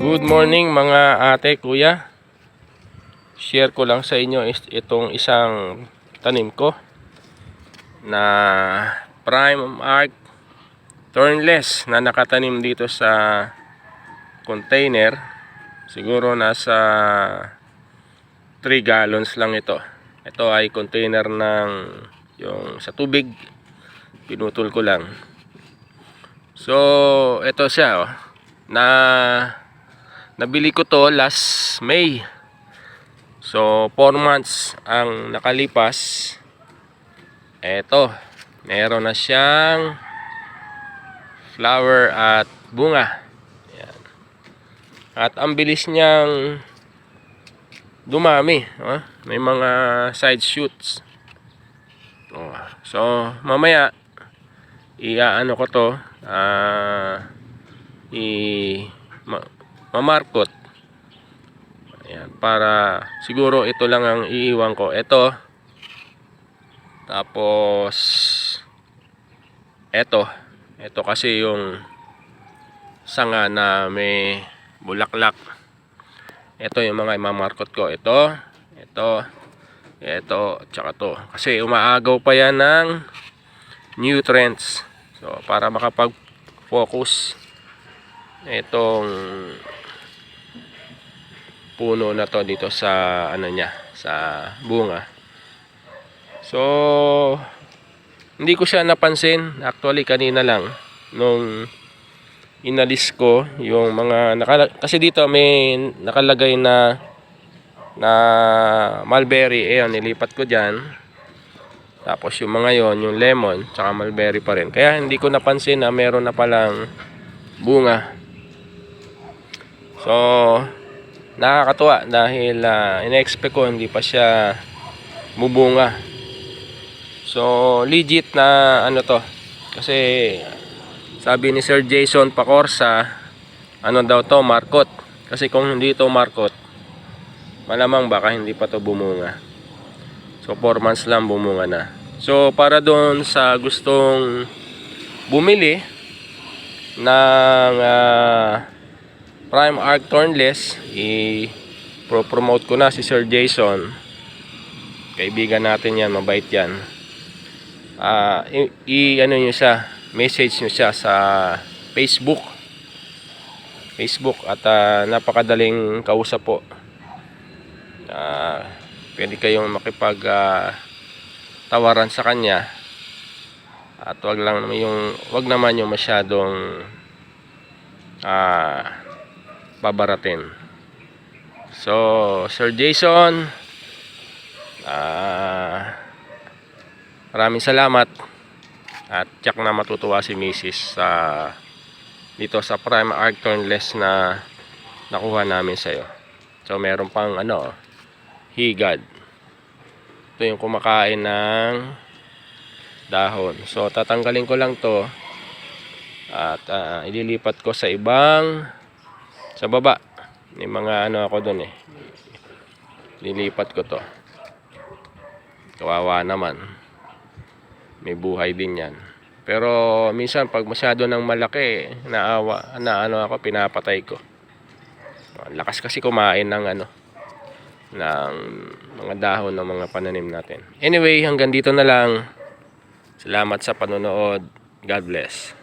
Good morning mga ate, kuya. Share ko lang sa inyo itong isang tanim ko na prime arc thornless na nakatanim dito sa container. Siguro nasa 3 gallons lang ito. Ito ay container ng yung sa tubig. Pinutol ko lang. So, ito siya oh. Na nabili ko to last May. So, 4 months ang nakalipas. Eto, meron na siyang flower at bunga. Ayan. At ang bilis niyang dumami. Oh. May mga side shoots. Oh. So, mamaya, iaano ko to, ah, i ma, mamarkot. Ayan, para siguro ito lang ang iiwan ko. Ito. Tapos ito. Ito kasi yung sanga na may bulaklak. Ito yung mga imamarkot ko. Ito, ito, ito, tsaka to. Kasi umaagaw pa yan ng nutrients. So, para makapag-focus itong puno na to dito sa ano niya, sa bunga. So, hindi ko siya napansin. Actually, kanina lang nung inalis ko yung mga nakala kasi dito may nakalagay na na mulberry ayan nilipat ko diyan tapos yung mga yon yung lemon tsaka mulberry pa rin kaya hindi ko napansin na meron na palang bunga so nakakatuwa dahil uh, ina-expect ko hindi pa siya bubunga so legit na ano to kasi sabi ni Sir Jason Pacorsa ano daw to markot kasi kung hindi to markot malamang baka hindi pa to bumunga. So 4 months lang bumunga na. So para doon sa gustong bumili ng ah, Prime Arc Thornless. I-promote ko na si Sir Jason. Kaibigan natin yan mabait yan. Ah i, i- ano nyo siya message nyo siya sa Facebook. Facebook at ah, napakadaling kausap po. Ah, pwede kayong makipag ah, tawaran sa kanya. At wag lang yung wag naman yung masyadong ah babaratin. So, Sir Jason, ah maraming salamat at tiyak na matutuwa si Mrs. sa dito sa Prime Arc Thornless na nakuha namin sa iyo. So, meron pang ano, higad. Ito yung kumakain ng dahon. So, tatanggalin ko lang to at ah, ililipat ko sa ibang sa baba. May mga ano ako doon eh. Lilipat ko to. Kawawa naman. May buhay din yan. Pero minsan pag masyado ng malaki, naawa, na ano ako, pinapatay ko. Lakas kasi kumain ng ano, ng mga dahon ng mga pananim natin. Anyway, hanggang dito na lang. Salamat sa panonood. God bless.